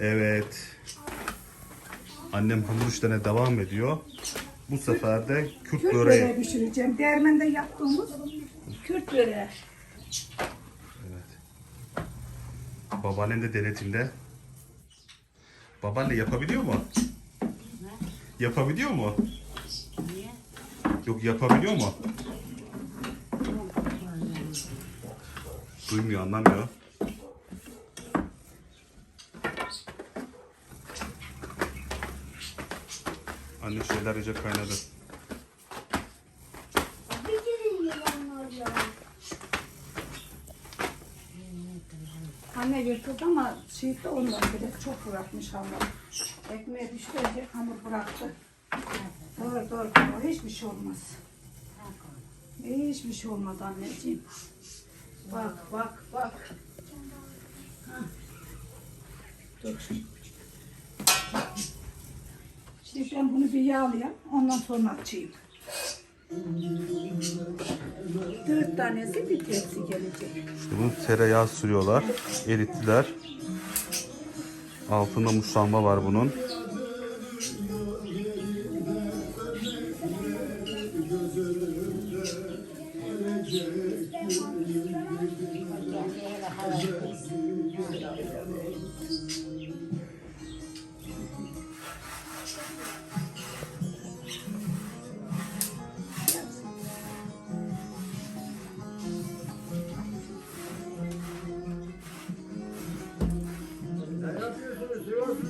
Evet. Annem hamur işlerine devam ediyor. Bu sefer de Kürt Kürt böreği. böreği pişireceğim. Değirmende yaptığımız Kürt böreği. Babaannem de denetimde. Babaanne yapabiliyor mu? Yapabiliyor mu? Yok yapabiliyor mu? Duymuyor, anlamıyor. Anne şeyler iyice kaynadı. Anne yırtıldı ama şey de ondan bile çok bırakmış hamur. Ekmeğe düştüğünce hamur bıraktı. Doğru doğru doğru. Hiçbir şey olmaz. Hiçbir şey olmaz anneciğim. Bak bak bak. Hah. Dur. Şimdi ben bunu bir yağlayayım. Ondan sonra açayım. Dört tanesi bir tepsi gelecek. İşte bunu tereyağı sürüyorlar. Erittiler. Altında muşamba var bunun.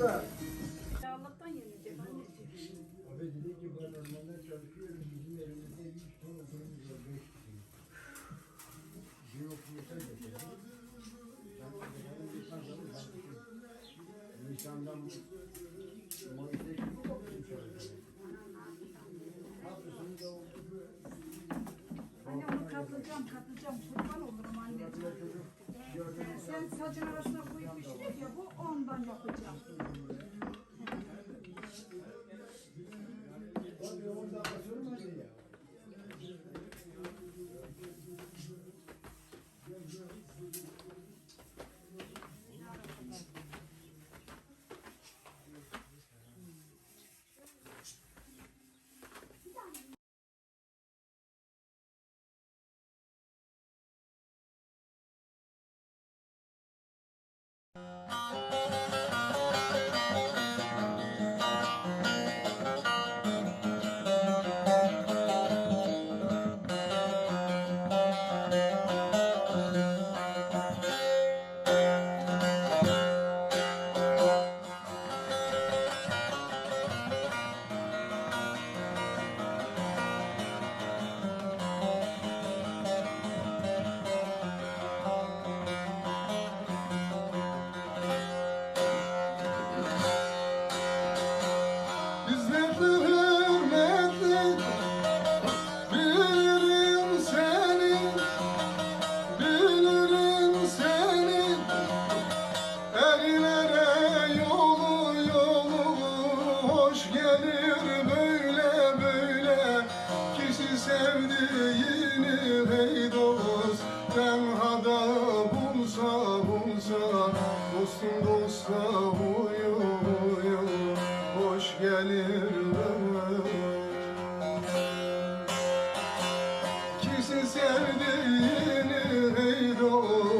Allah'tan yenilecek anneciğim. Anne onu katlayacağım, katlayacağım. Kurban olurum anneciğim. Sen sacın arasına koyup pişiriyor ya, bu ondan yapacağım. Sevdiğini hey dost tenhada bulsa bulsa dostum dosta huyu huyu hoş gelir Kişi sevdiğini hey dost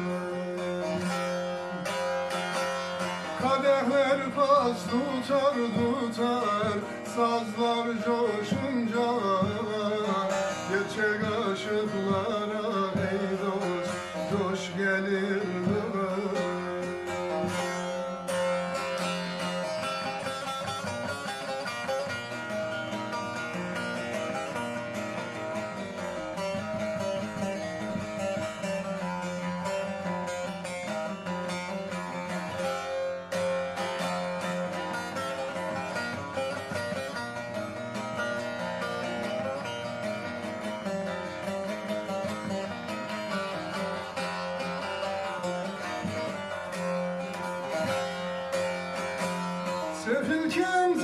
faz tutar tutar Sazlar coşunca. Gerçek aşıklara ey dost Coş gelir Ülkem